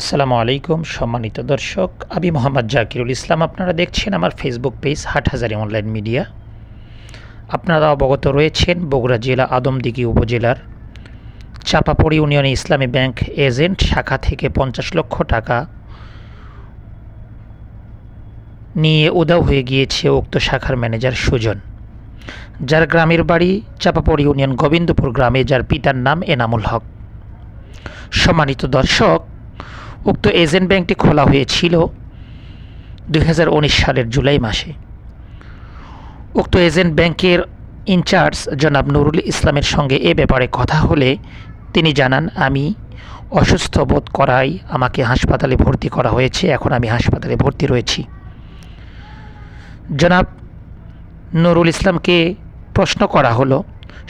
আসসালামু আলাইকুম, সম্মানিত দর্শক। আমি মোহাম্মদ জাকিরুল ইসলাম। আপনারা দেখছেন আমার Facebook page Hathazari online media আপনারা অবগত রয়েছেন বগুড়া জেলা আদমদিঘি উপজেলার চাপাপড়ি ইউনিয়নে ইসলামী ব্যাংক এজেন্ট, শাখা থেকে পঞ্চাশ লক্ষ টাকা নিয়ে উদাও হয়ে গিয়েছে উক্ত শাখার ম্যানেজার সুজন। যার গ্রামের বাড়ি চাপাপড়ি ইউনিয়ন গোবিন্দপুর গ্রামে, যার পিতার নাম এনামুল হক। সম্মানিত দর্শক উক্ত এজেন্ট ব্যাংকটি খোলা হয়েছিল দু হাজার উনিশ সালের জুলাই মাসে। উক্ত এজেন্ট ব্যাংকের ইনচার্জ জনাব নুরুল ইসলামের সঙ্গে এ ব্যাপারে কথা হলে তিনি জানান, আমি অসুস্থ বোধ করায় আমাকে হাসপাতালে ভর্তি করা হয়েছে, এখন আমি হাসপাতালে ভর্তি রয়েছি। জনাব নুরুল ইসলামকে প্রশ্ন করা হলো,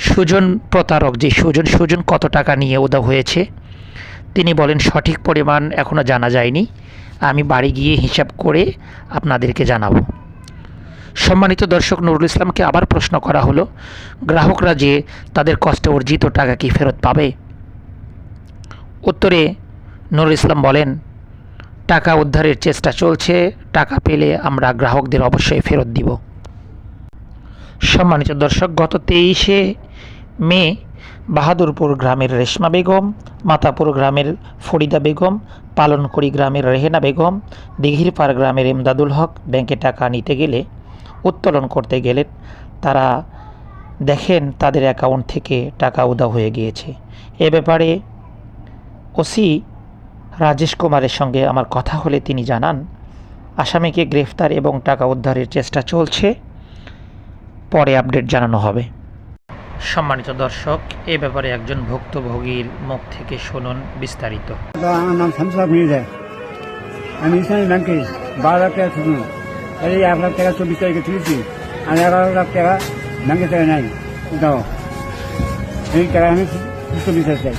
সুজন প্রতারক যে সুজন সুজন কত টাকা নিয়ে উদা হয়েছে? তিনি বলেন, সঠিক পরিমাণ এখনও জানা যায়নি। আমি বাড়ি গিয়ে হিসাব করে আপনাদেরকে জানাব। সম্মানিত দর্শক নুরুল ইসলামকে আবার প্রশ্ন করা হলো, গ্রাহকরা যে তাদের কষ্টে অর্জিত টাকা কি ফেরত পাবে? উত্তরে নুরুল ইসলাম বলেন, টাকা উদ্ধারের চেষ্টা চলছে, টাকা পেলে আমরা গ্রাহকদের অবশ্যই ফেরত দিব। সম্মানিত দর্শক, গত তেইশে মে, বাহাদুরপুর গ্রামের রেশমা বেগম, মাতাপুর গ্রামের ফরিদা বেগম, পালনকড়ি গ্রামের রেহেনা বেগম, দিঘিরপাড় গ্রামের এমদাদুল হক ব্যাংকে টাকা নিতে গেলে, উত্তোলন করতে গেলেন তারা দেখেন তাদের অ্যাকাউন্ট থেকে টাকা উদা হয়ে গিয়েছে। এ ব্যাপারে ওসি রাজেশ কুমারের সঙ্গে আমার কথা হলে তিনি জানান, আসামিকে গ্রেফতার এবং টাকা উদ্ধারের চেষ্টা চলছে, পরে আপডেট জানানো হবে। সম্মানিত দর্শক, এ ব্যাপারে একজন ভুক্তভোগীর মুখ থেকে শুনুন বিস্তারিত। আমার নাম শামসুল্লাহ মির্জা। আমি ইসলামী ব্যাংকে বারো লাখ টাকা শুনুন এই এক লাখ টাকা চব্বিশ তারিখে তুলেছি। আর এগারো লাখ টাকা ব্যাংকে টাকা নাই। দাও। এই টাকা আমি চব্বিশ চাই।